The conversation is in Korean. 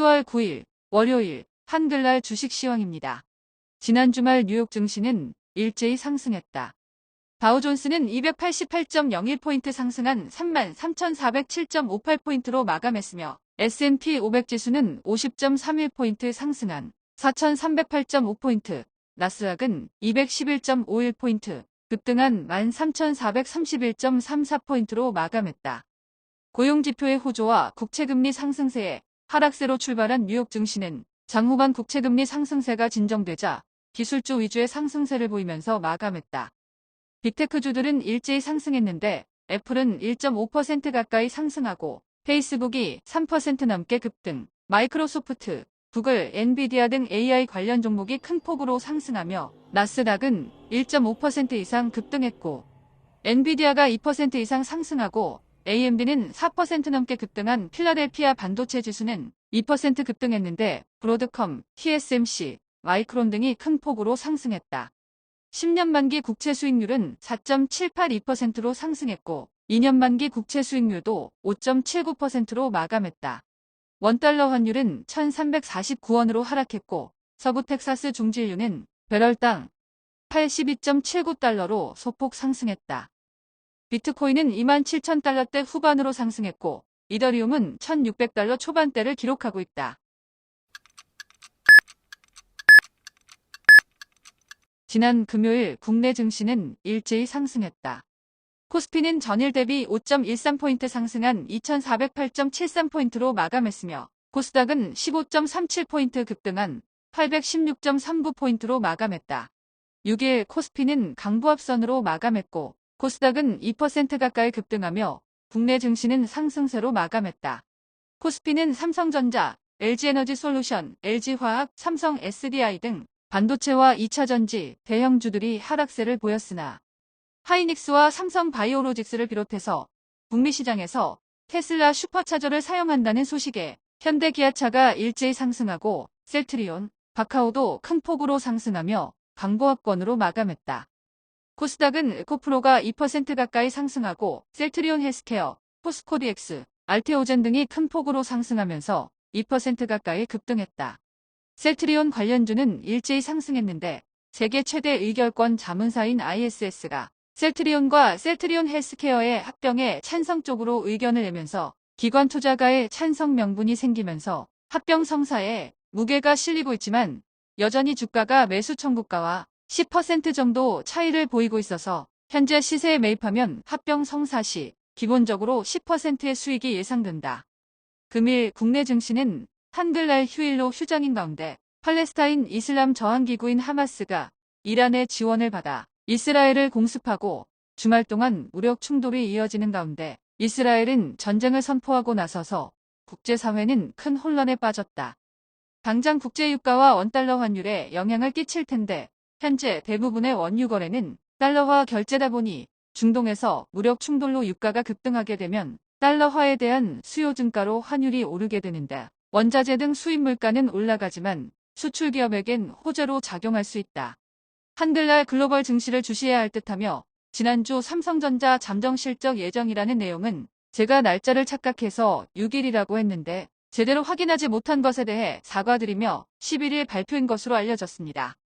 10월 9일 월요일 한글날 주식 시황입니다. 지난 주말 뉴욕 증시는 일제히 상승했다. 다우존스는 288.01포인트 상승한 33,407.58포인트로 마감했으며 S&P 500 지수는 50.31포인트 상승한 4,308.5포인트, 나스닥은 211.51포인트, 급등한 13,431.34포인트로 마감했다. 고용지표의 호조와 국채금리 상승세에 하락세로 출발한 뉴욕 증시는 장후반 국채금리 상승세가 진정되자 기술주 위주의 상승세를 보이면서 마감했다. 빅테크주들은 일제히 상승했는데 애플은 1.5% 가까이 상승하고 페이스북이 3% 넘게 급등, 마이크로소프트, 구글, 엔비디아 등 AI 관련 종목이 큰 폭으로 상승하며 나스닥은 1.5% 이상 급등했고 엔비디아가 2% 이상 상승하고 AMD는 4% 넘게 급등한 필라델피아 반도체 지수는 2% 급등했는데 브로드컴, TSMC, 마이크론 등이 큰 폭으로 상승했다. 10년 만기 국채 수익률은 4.782%로 상승했고 2년 만기 국채 수익률도 5.79%로 마감했다. 원달러 환율은 1349원으로 하락했고 서부 텍사스 중진류는 배럴당 82.79달러로 소폭 상승했다. 비트코인은 27,000달러대 후반으로 상승했고 이더리움은 1,600달러 초반대를 기록하고 있다. 지난 금요일 국내 증시는 일제히 상승했다. 코스피는 전일 대비 5.13포인트 상승한 2,408.73포인트로 마감했으며 코스닥은 15.37포인트 급등한 816.39포인트로 마감했다. 6일 코스피는 강보합선으로 마감했고 코스닥은 2% 가까이 급등하며 국내 증시는 상승세로 마감했다. 코스피는 삼성전자, LG에너지 솔루션, LG화학, 삼성 SDI 등 반도체와 2차전지, 대형주들이 하락세를 보였으나 하이닉스와 삼성 바이오로직스를 비롯해서 북미 시장에서 테슬라 슈퍼차저를 사용한다는 소식에 현대 기아차가 일제히 상승하고 셀트리온, 바카오도 큰 폭으로 상승하며 강보합권으로 마감했다. 코스닥은 에코프로가 2% 가까이 상승하고 셀트리온 헬스케어, 포스코디엑스, 알테오젠 등이 큰 폭으로 상승하면서 2% 가까이 급등했다. 셀트리온 관련주는 일제히 상승했는데 세계 최대 의결권 자문사인 ISS가 셀트리온과 셀트리온 헬스케어의 합병에 찬성 쪽으로 의견을 내면서 기관 투자가의 찬성 명분이 생기면서 합병 성사에 무게가 실리고 있지만 여전히 주가가 매수 청구가와 10% 정도 차이를 보이고 있어서 현재 시세에 매입하면 합병 성사 시 기본적으로 10%의 수익이 예상된다. 금일 국내 증시는 한글날 휴일로 휴장인 가운데 팔레스타인 이슬람 저항기구인 하마스가 이란의 지원을 받아 이스라엘을 공습하고 주말 동안 무력 충돌이 이어지는 가운데 이스라엘은 전쟁을 선포하고 나서서 국제사회는 큰 혼란에 빠졌다. 당장 국제유가와 원달러 환율에 영향을 끼칠 텐데 현재 대부분의 원유 거래는 달러화 결제다 보니 중동에서 무력 충돌로 유가가 급등하게 되면 달러화에 대한 수요 증가로 환율이 오르게 되는데 원자재 등 수입 물가는 올라가지만 수출 기업에겐 호재로 작용할 수 있다. 한글날 글로벌 증시를 주시해야 할 듯하며 지난주 삼성전자 잠정 실적 예정이라는 내용은 제가 날짜를 착각해서 6일이라고 했는데 제대로 확인하지 못한 것에 대해 사과드리며 11일 발표인 것으로 알려졌습니다.